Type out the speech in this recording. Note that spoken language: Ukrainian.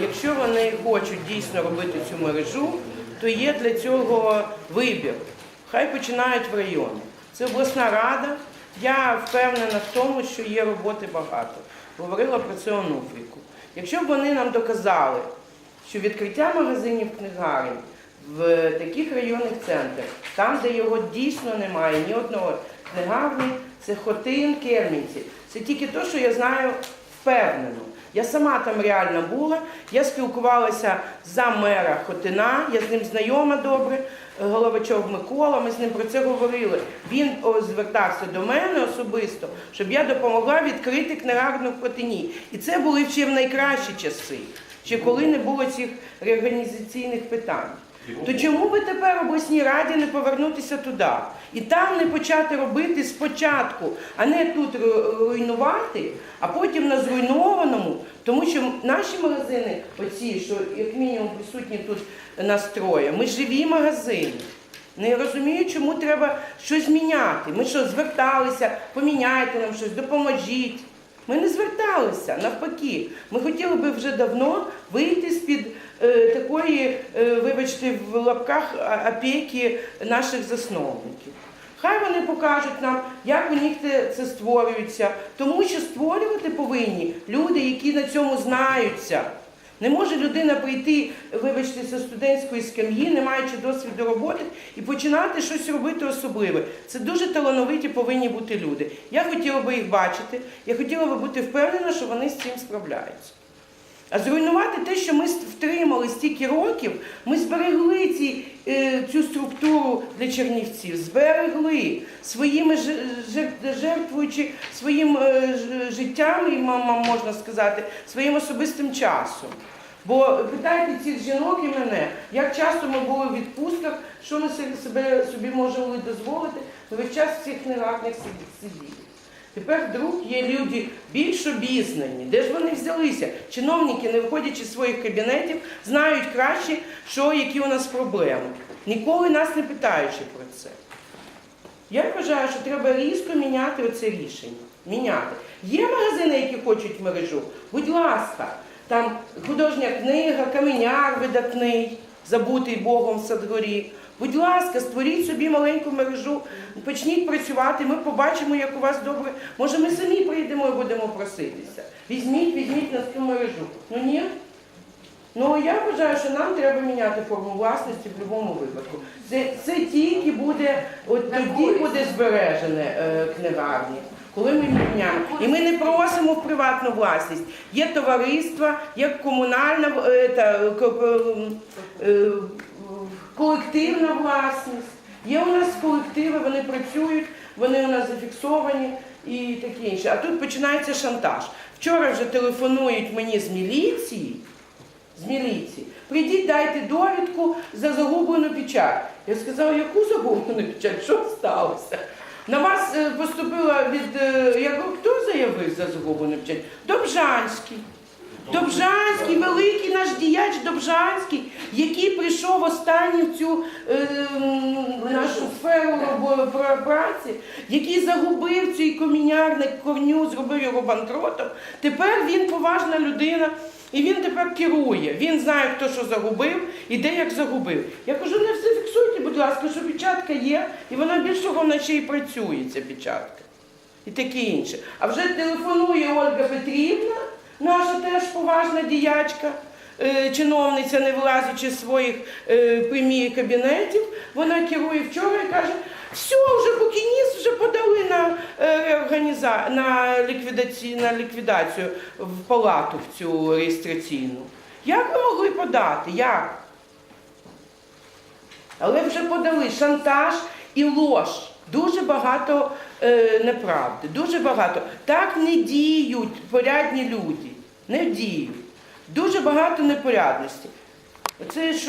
якщо вони хочуть дійсно робити цю мережу, то є для цього вибір. Хай починають в районі. Це обласна рада. Я впевнена в тому, що є роботи багато. Говорила про це Онуфріку. Якщо б вони нам доказали, що відкриття магазинів книгарень в таких районних центрах, там, де його дійсно немає, ні одного книгарні, це Хотин, Кермінці. Це тільки те, що я знаю впевнено. Я сама там реально була, я спілкувалася за мера Хотина, я з ним знайома добре, Головачов Микола, ми з ним про це говорили. Він звертався до мене особисто, щоб я допомогла відкрити книгарну в Хотині. І це були ще в найкращі часи, ще коли не було цих реорганізаційних питань. То чому би тепер обласній раді не повернутися туди і там не почати робити спочатку, а не тут руйнувати, а потім на зруйнованому, тому що наші магазини, оці, що як мінімум присутні тут на строї, ми живі магазини. Не розумію, чому треба щось міняти. Ми що, зверталися, поміняйте нам щось, допоможіть. Ми не зверталися, навпаки. Ми хотіли би вже давно вийти з-під е, такої, е, вибачте, в лапках опіки наших засновників. Хай вони покажуть нам, як у них це створюється, тому що створювати повинні люди, які на цьому знаються. Не може людина прийти, вибачте, зі студентської скам'ї, не маючи досвіду роботи, і починати щось робити особливе. Це дуже талановиті повинні бути люди. Я хотіла би їх бачити, я хотіла би бути впевнена, що вони з цим справляються. А зруйнувати те, що ми втримали стільки років, ми зберегли ці, е, цю структуру для чернівців, зберегли своїми жертвуючи своїм е, життям, і можна сказати, своїм особистим часом. Бо питайте цих жінок і мене, як часто ми були в відпустках, що ми себе собі можемо дозволити, ми весь час цих сиді- сиділи. Тепер вдруг є люди більш обізнані. Де ж вони взялися? Чиновники, не виходячи з своїх кабінетів, знають краще, що які у нас проблеми. Ніколи нас не питаючи про це. Я вважаю, що треба різко міняти оце рішення. Міняти. Є магазини, які хочуть мережу. Будь ласка, там художня книга, каменяр видатний, забутий Богом в Садгорі. Будь ласка, створіть собі маленьку мережу, почніть працювати, ми побачимо, як у вас добре. Може, ми самі прийдемо і будемо проситися. Візьміть, візьміть на цю мережу. Ну ні. Ну я вважаю, що нам треба міняти форму власності в будь-якому випадку. Це, це тільки буде, от тоді буде збережене е, книгарні. Коли ми міняємо. І ми не просимо приватну власність. Є товариства, є комунальна е, та, е, колективна власність. Є у нас колективи, вони працюють, вони у нас зафіксовані і таке інше. А тут починається шантаж. Вчора вже телефонують мені з міліції з міліції. Прийдіть, дайте довідку за загублену печать. Я сказала, яку загублену печать? Що сталося? На вас е, поступила від. якого хто заявив за загублену печать? Добжанський. Добжанський, великий наш діяч Добжанський, який прийшов останній в цю е, нашу сферу праці, який загубив цей комінярник корню, зробив його банкротом. Тепер він поважна людина. І він тепер керує. Він знає, хто що загубив і де як загубив. Я кажу, не все фіксуйте, будь ласка, що печатка є, і вона більшого вона ще й працює, ця печатка. І таке інше. А вже телефонує Ольга Петрівна, наша теж поважна діячка, е, чиновниця, не вилазячи з своїх е, кабінетів. Вона керує вчора і каже, все, вже букініст вже подали на, е, реорганіза... на, ліквідацію, на ліквідацію в палату в цю реєстраційну. Як ви могли подати? Як? Але вже подали шантаж і лож. Дуже багато е, неправди, дуже багато. Так не діють порядні люди. Не діють. Дуже багато непорядності. Оце що